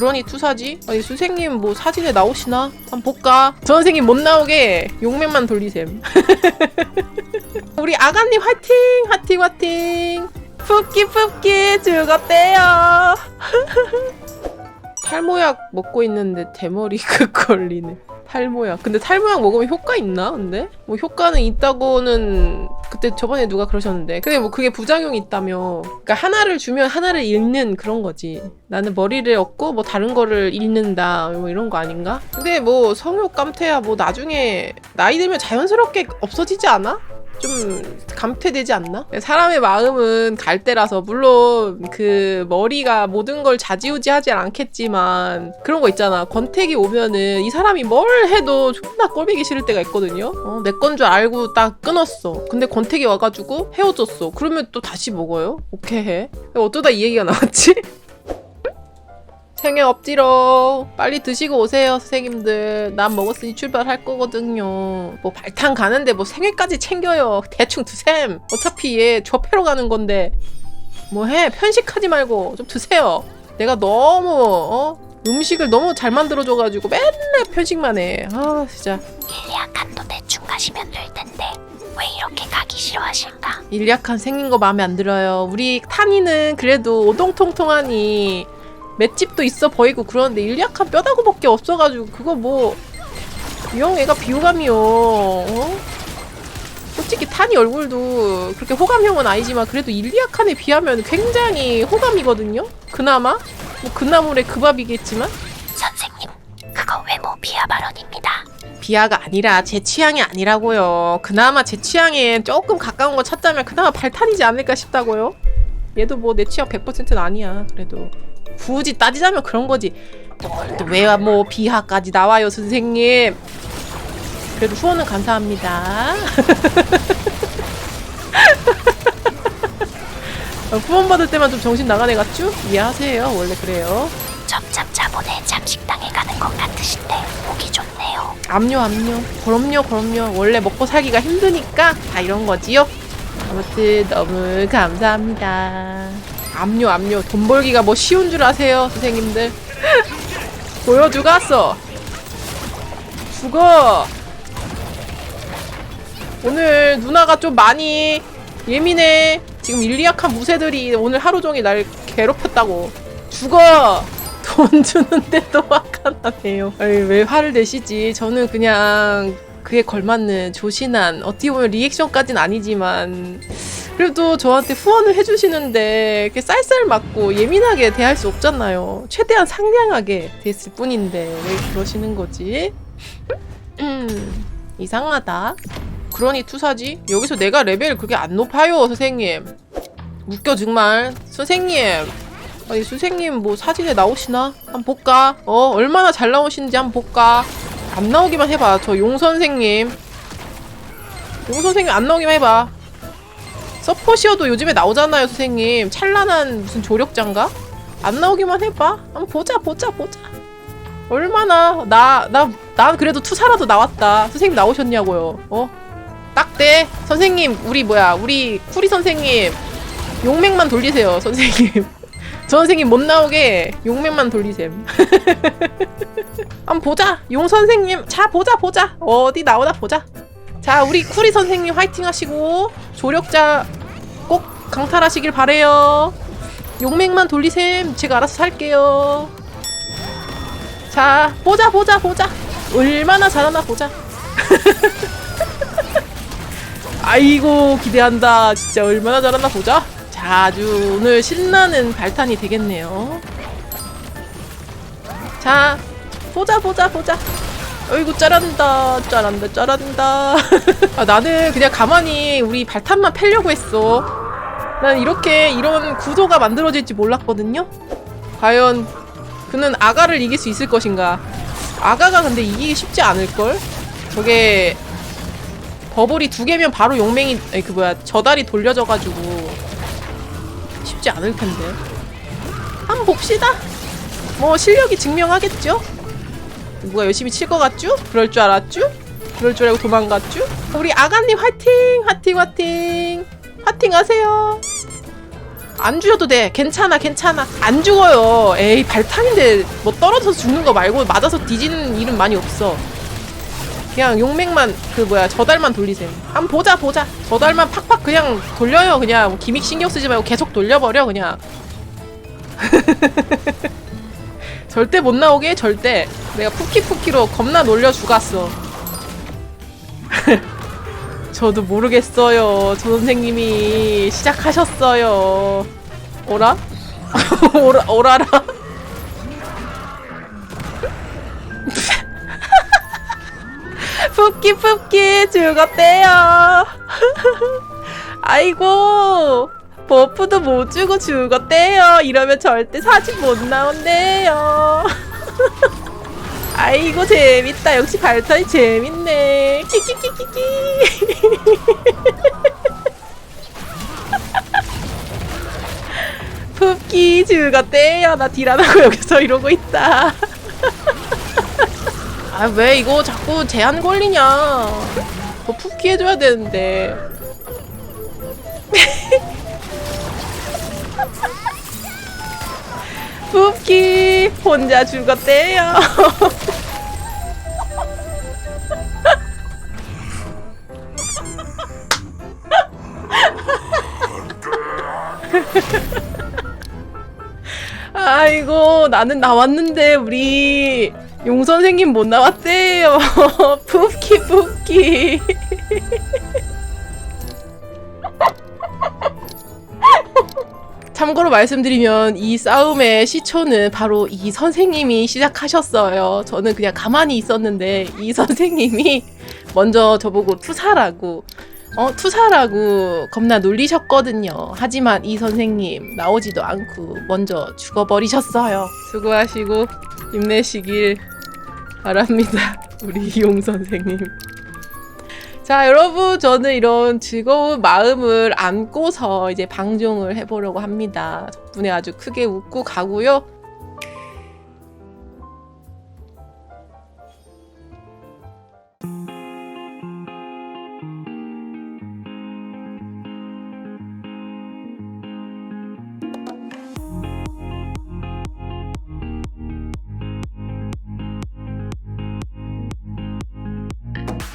그러니 투사지? 아니 선생님 뭐 사진에 나오시나? 한번 볼까? 저 선생님 못 나오게 용맹만 돌리셈 우리 아가님 화이팅! 화이팅 화이팅! 푸끼 푸끼 죽었대요 탈모약 먹고 있는데 대머리가 걸리네 탈모약 근데 탈모약 먹으면 효과 있나 근데? 뭐 효과는 있다고는 그때 저번에 누가 그러셨는데 근데 뭐 그게 부작용이 있다며 그러니까 하나를 주면 하나를 잃는 그런 거지 나는 머리를 얻고 뭐 다른 거를 잃는다 뭐 이런 거 아닌가? 근데 뭐 성욕 감퇴야 뭐 나중에 나이 들면 자연스럽게 없어지지 않아? 좀 감퇴되지 않나? 사람의 마음은 갈대라서 물론 그 머리가 모든 걸 좌지우지하지 않겠지만 그런 거 있잖아 권태기 오면은 이 사람이 뭘 해도 존나 꼴보기 싫을 때가 있거든요 어, 내 건 줄 알고 딱 끊었어 근데 권태기 와가지고 헤어졌어 그러면 또 다시 먹어요? 오케이 해 어쩌다 이 얘기가 나왔지? 생애 없지로 빨리 드시고 오세요 선생님들. 난 먹었으니 출발할 거거든요. 뭐 발탄 가는데 뭐 생애까지 챙겨요. 대충 드셈. 어차피 얘 접해러 가는 건데. 뭐해? 편식하지 말고 좀 드세요. 내가 너무 어? 음식을 너무 잘 만들어줘가지고 맨날 편식만 해아 진짜. 일리아칸도 대충 가시면 될 텐데 왜 이렇게 가기 싫어하실까? 일약한 생긴 거 마음에 안 들어요. 우리 탄이는 그래도 오동통통하니 맷집도 있어 보이고 그러는데 일약한 뼈다구밖에 없어가지고 그거 뭐 이형 애가 비호감이요. 어? 솔직히 탄이 얼굴도 그렇게 호감형은 아니지만 그래도 일리아칸에 비하면 굉장히 호감이거든요. 그나마 뭐 그나물의 그 밥이겠지만 선생님, 그거 외모 비하 발언입니다. 비하가 아니라 제 취향이 아니라고요. 그나마 제 취향에 조금 가까운 거 찾자면 그나마 발탄이지 않을까 싶다고요. 얘도 뭐 내 취향 100%는 아니야. 그래도 굳이 따지자면 그런 거지. 왜 뭐 비하까지 나와요, 선생님. 그래도 후원은 감사합니다. 어, 후원 받을 때만 좀 정신 나간 애 같죠? 이해하세요. 원래 그래요. 점점 자본에 잠식당해 가는 것 같으신데 보기 좋네요. 압류 압류 그럼요 그럼요 원래 먹고 살기가 힘드니까 다 이런 거지요 아무튼 너무 감사합니다 압류 압류. 돈 벌기가 뭐 쉬운 줄 아세요 선생님들? 보여주갔어? 죽어! 오늘 누나가 좀 많이 예민해. 지금 일리약한 무새들이 오늘 하루 종일 날 괴롭혔다고. 죽어! 돈 주는데도 화가 나네요. 아니, 왜 화를 내시지? 저는 그냥 그에 걸맞는 조신한 어떻게 보면 리액션까지는 아니지만 그래도 저한테 후원을 해주시는데 이렇게 쌀쌀 맞고 예민하게 대할 수 없잖아요. 최대한 상냥하게 됐을 뿐인데 왜 그러시는 거지? 음 이상하다. 그러니 투사지? 여기서 내가 레벨 그렇게 안 높아요 선생님. 웃겨 정말 선생님. 아니 선생님 뭐 사진에 나오시나? 한번 볼까? 어 얼마나 잘 나오시는지 한번 볼까? 안 나오기만 해봐 저 용 선생님 용 선생님 안 나오기만 해봐 서포시어도 요즘에 나오잖아요 선생님 찬란한 무슨 조력자인가? 안 나오기만 해봐 한번 보자 보자 보자 얼마나 나나나 그래도 투사라도 나왔다 선생님 나오셨냐고요 어? 딱대 선생님 우리 뭐야 우리 쿠리 선생님 용맥만 돌리세요 선생님 저 선생님 못 나오게 용맥만 돌리셈. 한번 보자. 용 선생님, 자 보자 보자. 어디 나오나 보자. 자 우리 쿠리 선생님 화이팅 하시고 조력자 꼭 강탈하시길 바래요. 용맥만 돌리셈. 제가 알아서 살게요. 자 보자 보자 보자. 얼마나 잘하나 보자. 아이고 기대한다. 진짜 얼마나 잘하나 보자. 자, 아주 오늘 신나는 발탄이 되겠네요. 자, 보자, 보자, 보자. 어이구, 짜란다, 짜란다, 짜란다. 아, 나는 그냥 가만히 우리 발탄만 패려고 했어. 난 이렇게 이런 구조가 만들어질지 몰랐거든요. 과연 그는 아가를 이길 수 있을 것인가? 아가가 근데 이기기 쉽지 않을걸? 저게 버블이 두 개면 바로 용맹이 아니 그 뭐야 저다리 돌려져가지고 쉽지 않을 텐데. 한번 봅시다. 뭐 실력이 증명하겠죠? 누가 열심히 칠 것 같죠? 그럴 줄 알았죠? 그럴 줄 알고 도망갔죠? 우리 아가님 화이팅! 화이팅 화이팅! 화이팅 하세요. 안 죽여도 돼. 괜찮아, 괜찮아. 안 죽어요. 에이, 발탄인데 뭐 떨어져서 죽는 거 말고 맞아서 뒤지는 일은 많이 없어. 그냥 용맹만 그 뭐야 저달만 돌리세요. 한번 보자 보자. 저달만 팍팍 그냥 돌려요. 그냥 기믹 신경 쓰지 말고 계속 돌려버려 그냥. 절대 못 나오게 절대. 내가 푸키푸키로 겁나 놀려 죽었어. 저도 모르겠어요. 저 선생님이 시작하셨어요. 오라? 오라 오라라. 푸키 푸키 죽었대요. 아이고 버프도 못 주고 죽었대요. 이러면 절대 사진 못 나온대요. 아이고 재밌다. 역시 발탄이 재밌네. 키키키키키. 푸키 죽었대요. 나 딜안하고 여기서 이러고 있다. 아 왜 이거 자꾸 제한 걸리냐? 더 푸키 해줘야 되는데. 푸키 혼자 죽었대요. 아이고 나는 나왔는데 우리 용 선생님 못 나왔대요. 푸키 푸키. 참고로 말씀드리면 이 싸움의 시초는 바로 이 선생님이 시작하셨어요. 저는 그냥 가만히 있었는데 이 선생님이 먼저 저보고 투사라고 어 투사라고 겁나 놀리셨거든요. 하지만 이 선생님 나오지도 않고 먼저 죽어버리셨어요. 수고하시고 힘내시길 바랍니다. 우리 이용 선생님. 자, 여러분, 저는 이런 즐거운 마음을 안고서 이제 방종을 해보려고 합니다. 덕분에 아주 크게 웃고 가고요.